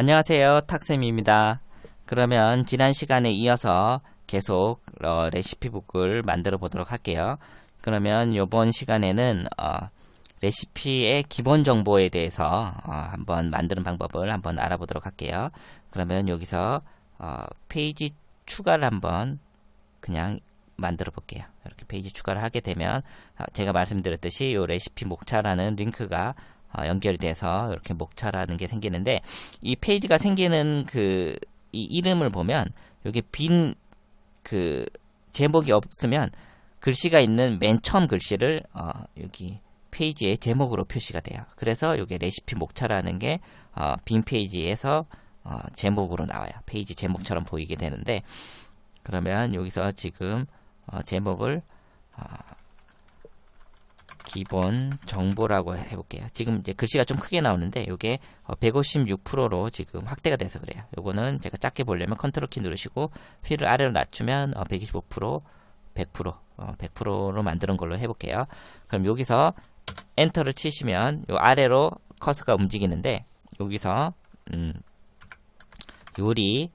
안녕하세요. 탁쌤입니다. 그러면 지난 시간에 이어서 계속 어, 레시피북을 만들어 보도록 할게요. 그러면 이번 시간에는 어, 레시피의 기본 정보에 대해서 어, 한번 만드는 방법을 한번 알아보도록 할게요. 그러면 여기서 어, 페이지 추가를 한번 그냥 만들어 볼게요. 이렇게 페이지 추가를 하게 되면 어, 제가 말씀드렸듯이 이 레시피 목차라는 링크가 어, 연결이 돼서 이렇게 목차라는 게 생기는데 이 페이지가 생기는 그 이 이름을 보면 여기 빈 그 제목이 없으면 글씨가 있는 맨 처음 글씨를 어, 여기 페이지의 제목으로 표시가 돼요. 그래서 이게 레시피 목차라는 게 어, 빈 페이지에서 어, 제목으로 나와요. 페이지 제목처럼 보이게 되는데 그러면 여기서 지금 어, 제목을 어, 기본 정보라고 해볼게요. 지금 이제 글씨가 좀 크게 나오는데 이게 156%로 지금 확대가 돼서 그래요. 요거는 제가 작게 보려면 컨트롤 키 누르시고 휠을 아래로 낮추면 125% 100% 어, 100%로 만드는 걸로 해볼게요. 그럼 여기서 엔터를 치시면 요 아래로 커서가 움직이는데 여기서 음, 요리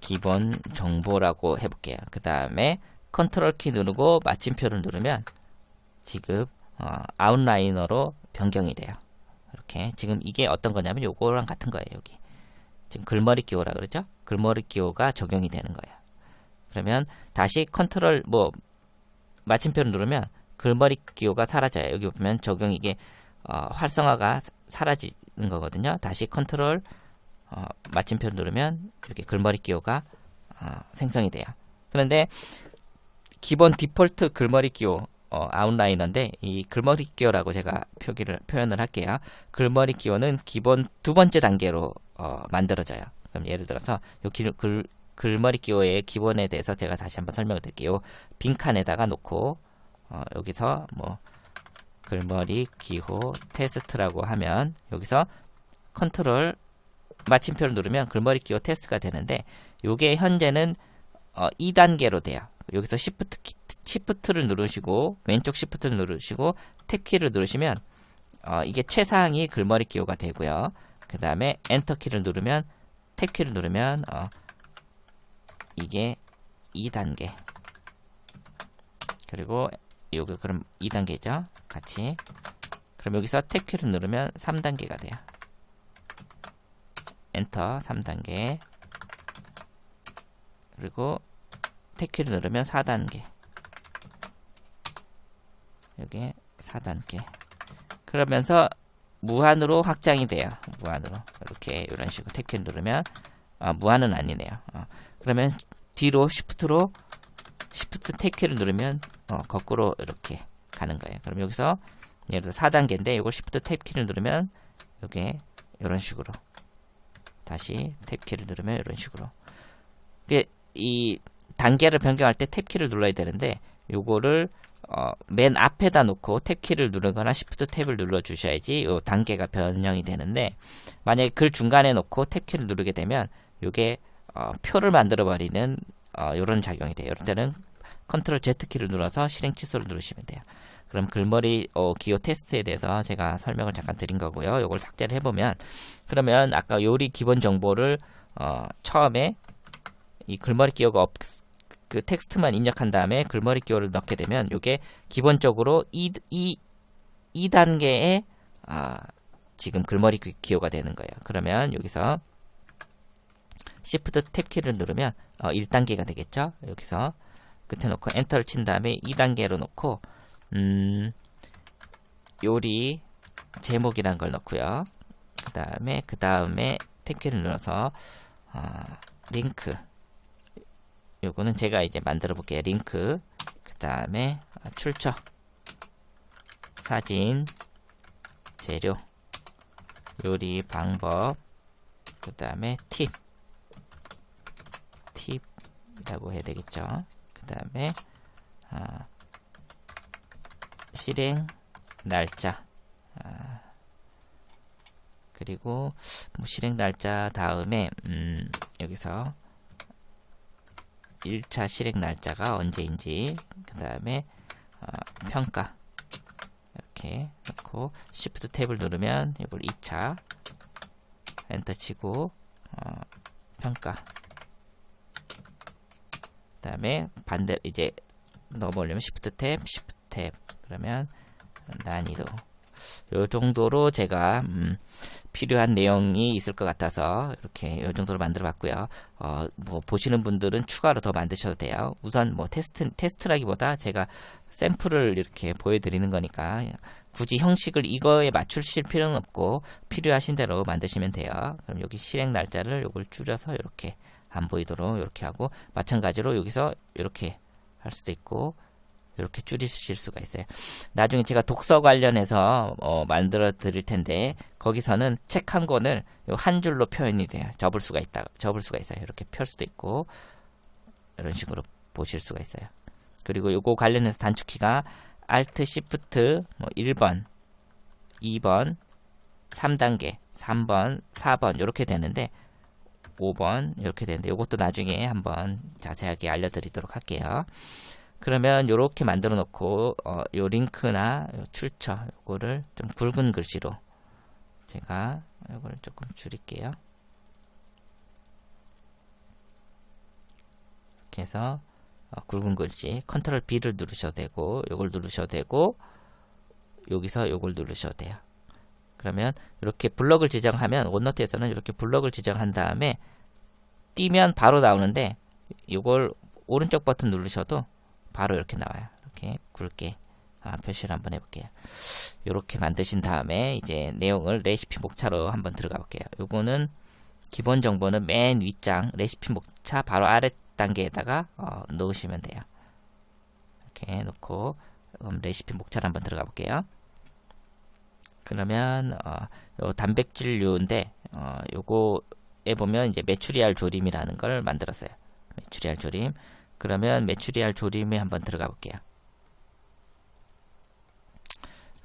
기본 정보라고 해볼게요. 그 다음에 컨트롤 키 누르고 마침표를 누르면 지금 어, 아웃라이너로 변경이 돼요. 이렇게 지금 이게 어떤 거냐면 요거랑 같은 거예요. 여기 지금 글머리 기호라 그러죠? 글머리 기호가 적용이 되는 거예요. 그러면 다시 컨트롤 뭐 마침표를 누르면 글머리 기호가 사라져요. 여기 보면 적용 이게 어, 활성화가 사라지는 거거든요. 다시 컨트롤 어, 마침표를 누르면 이렇게 글머리 기호가 어, 생성이 돼요. 그런데 기본 디폴트 글머리 기호 어, 아웃라이너인데 이 글머리 기호라고 제가 표기를 표현을 할게요. 글머리 기호는 기본 두 번째 단계로 어, 만들어져요. 그럼 예를 들어서 요 길, 글, 글머리 기호의 기본에 대해서 제가 다시 한번 설명을 드릴게요. 빈칸에다가 놓고 어, 여기서 뭐 글머리 기호 테스트라고 하면 여기서 컨트롤 마침표를 누르면 글머리 기호 테스트가 되는데 요게 현재는 어, 2단계로 돼요. 여기서 시프트 키, 시프트를 누르시고 왼쪽 시프트를 누르시고 탭 키를 누르시면 어, 이게 최상위 글머리 기호가 되고요. 그 다음에 엔터 키를 누르면 탭 키를 누르면 어, 이게 2단계 그리고 여기 그럼 2단계죠. 같이 그럼 여기서 탭 키를 누르면 3단계가 돼요. 엔터 3단계 그리고 탭키를 누르면 4단계. 여기 4단계. 그러면서 무한으로 확장이 돼요. 무한으로. 이렇게 이런 식으로 탭키를 누르면 아, 무한은 아니네요. 어, 그러면 뒤로 시프트로 시프트 탭키를 누르면 어, 거꾸로 이렇게 가는 거예요. 그럼 여기서 예를 들어 4단계인데 이걸 시프트 탭키를 누르면 이게 이런 식으로 다시 탭키를 누르면 이런 식으로. 이 단계를 변경할 때 탭키를 눌러야 되는데 요거를 어, 맨 앞에다 놓고 탭키를 누르거나 시프트 탭을 눌러 주셔야지 요 단계가 변형이 되는데 만약에 글 중간에 놓고 탭키를 누르게 되면 요게 어, 표를 만들어 버리는 어, 요런 작용이 돼요. 이럴 때는 컨트롤 Z 키를 눌러서 실행 취소를 누르시면 돼요. 그럼 글머리 어, 기호 테스트에 대해서 제가 설명을 잠깐 드린 거고요. 요걸 삭제를 해보면 그러면 아까 요리 기본 정보를 어, 처음에 이 글머리 기호가 없, 그 텍스트만 입력한 다음에 글머리 기호를 넣게 되면 이게 기본적으로 2, 2, 2단계의 아, 지금 글머리 기호가 되는 거예요. 그러면 여기서 Shift 탭 키를 누르면 어, 1단계가 되겠죠. 여기서 끝에 놓고 엔터를 친 다음에 2단계로 놓고 음, 요리 제목이란 걸 넣고요. 그 다음에 그 다음에 탭 키를 눌러서 어, 링크 요거는 제가 이제 만들어 볼게요. 링크. 그 다음에 출처. 사진. 재료. 요리 방법. 그 다음에 팁. 팁이라고 해야 되겠죠. 그 다음에 아, 실행 날짜. 아, 그리고 뭐 실행 날짜 다음에 음, 여기서 1차 실행 날짜가 언제인지 그 다음에 어, 평가. 이렇게 넣고 Shift 탭을 누르면 이걸 2차 엔터 치고 어, 평가. 그 다음에 반대 이제 넘어오려면 시프트 탭 시프트 탭 그러면 난이도 요 정도로 제가 음, 필요한 내용이 있을 것 같아서 이렇게 요 정도로 만들어 봤고요. 어, 뭐 보시는 분들은 추가로 더 만드셔도 돼요. 우선 뭐 테스트 테스트라기보다 제가 샘플을 이렇게 보여드리는 거니까 굳이 형식을 이거에 맞추실 필요는 없고 필요하신 대로 만드시면 돼요. 그럼 여기 실행 날짜를 요걸 줄여서 이렇게 안 보이도록 이렇게 하고 마찬가지로 여기서 이렇게 할 수도 있고 이렇게 줄이실 수가 있어요. 나중에 제가 독서 관련해서 어, 만들어 드릴 텐데 거기서는 책 한 권을 요한 줄로 표현이 돼요. 접을 수가 있다. 접을 수가 있어요. 이렇게 펼 수도 있고 이런 식으로 보실 수가 있어요. 그리고 요거 관련해서 단축키가 Alt Shift 뭐 1번, 2번, 3단계, 3번, 4번 이렇게 되는데 5번 이렇게 되는데 요것도 나중에 한번 자세하게 알려드리도록 할게요. 그러면 요렇게 만들어 놓고 어, 요 링크나 요 출처 요거를 좀 굵은 글씨로 제가 요거를 조금 줄일게요. 이렇게 해서 어, 굵은 글씨 컨트롤 B를 누르셔도 되고 요걸 누르셔도 되고 여기서 요걸 누르셔도 돼요. 그러면 이렇게 블럭을 지정하면 원노트에서는 이렇게 블럭을 지정한 다음에 띄면 바로 나오는데 이걸 오른쪽 버튼 누르셔도 바로 이렇게 나와요. 이렇게 굵게 아, 표시를 한번 해볼게요. 이렇게 만드신 다음에 이제 내용을 레시피 목차로 한번 들어가 볼게요. 요거는 기본 정보는 맨 윗장 레시피 목차 바로 아래 단계에다가 어, 넣으시면 돼요. 이렇게 놓고 그럼 레시피 목차를 한번 들어가 볼게요. 그러면 어, 요 단백질류인데 어, 요거에 보면 이제 메추리알 조림이라는 걸 만들었어요. 메추리알 조림. 그러면 메추리알 조림에 한번 들어가 볼게요.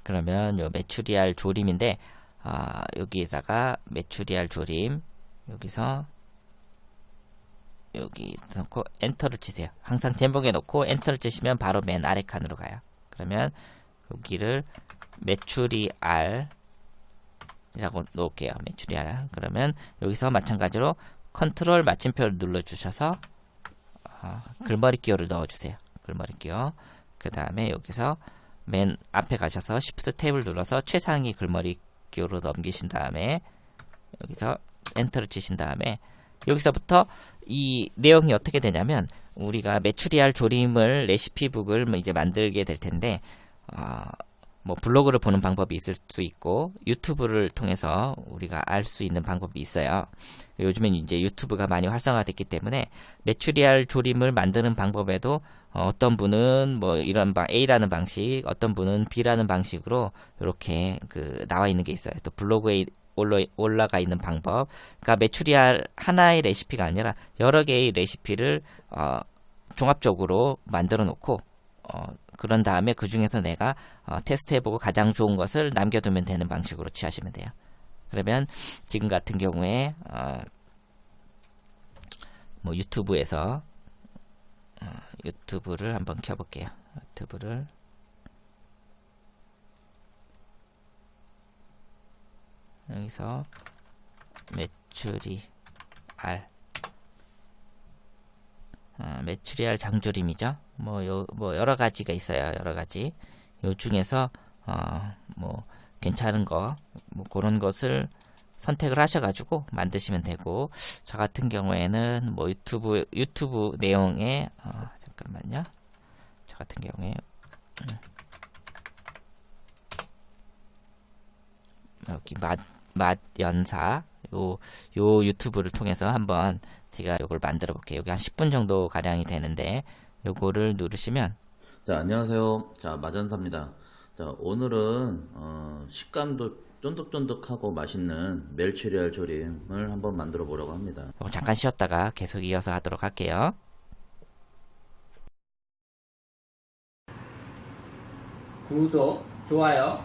그러면 요 메추리알 조림인데 아, 여기에다가 메추리알 조림 여기서 여기 놓고 엔터를 치세요. 항상 제목에 놓고 엔터를 치시면 바로 맨 아래 칸으로 가요. 그러면 여기를 메추리알 이라고 놓을게요. 메추리알. 그러면 여기서 마찬가지로 컨트롤 마침표를 눌러 주셔서 어, 글머리 기호를 넣어 주세요. 글머리 기호. 그 다음에 여기서 맨 앞에 가셔서 Shift 탭을 눌러서 최상위 글머리 기호로 넘기신 다음에 여기서 엔터를 치신 다음에 여기서부터 이 내용이 어떻게 되냐면 우리가 메추리알 조림을 레시피북을 뭐 이제 만들게 될 텐데 어, 뭐 블로그를 보는 방법이 있을 수 있고 유튜브를 통해서 우리가 알 수 있는 방법이 있어요. 요즘엔 이제 유튜브가 많이 활성화됐기 때문에 메추리알 조림을 만드는 방법에도 어, 어떤 분은 뭐 이런 방 A라는 방식, 어떤 분은 B라는 방식으로 이렇게 그 나와 있는 게 있어요. 또 블로그에 올라, 올라가 있는 방법. 그러니까 메추리알 하나의 레시피가 아니라 여러 개의 레시피를 어, 종합적으로 만들어 놓고 어, 그런 다음에 그 중에서 내가 어, 테스트해보고 가장 좋은 것을 남겨두면 되는 방식으로 취하시면 돼요. 그러면 지금 같은 경우에 어, 뭐 유튜브에서 어, 유튜브를 한번 켜볼게요. 유튜브를 여기서 메추리알 어, 메추리알 장조림이죠. 뭐, 요, 뭐, 여러 가지가 있어요. 여러 가지. 요 중에서, 어, 뭐, 괜찮은 거, 뭐, 그런 것을 선택을 하셔가지고 만드시면 되고, 저 같은 경우에는 뭐 유튜브, 유튜브 내용에, 어, 잠깐만요. 저 같은 경우에, 음. 여기 맛, 맛 연사, 요, 요 유튜브를 통해서 한번 제가 요걸 만들어 볼게요. 여기 한 10분 정도 가량이 되는데, 요거를 누르시면, 자, 안녕하세요. 자, 마전사입니다. 자, 오늘은 어, 식감도 쫀득쫀득하고 맛있는 멜추리알 조림을 한번 만들어 보려고 합니다. 요거 잠깐 쉬었다가 계속 이어서 하도록 할게요. 구독, 좋아요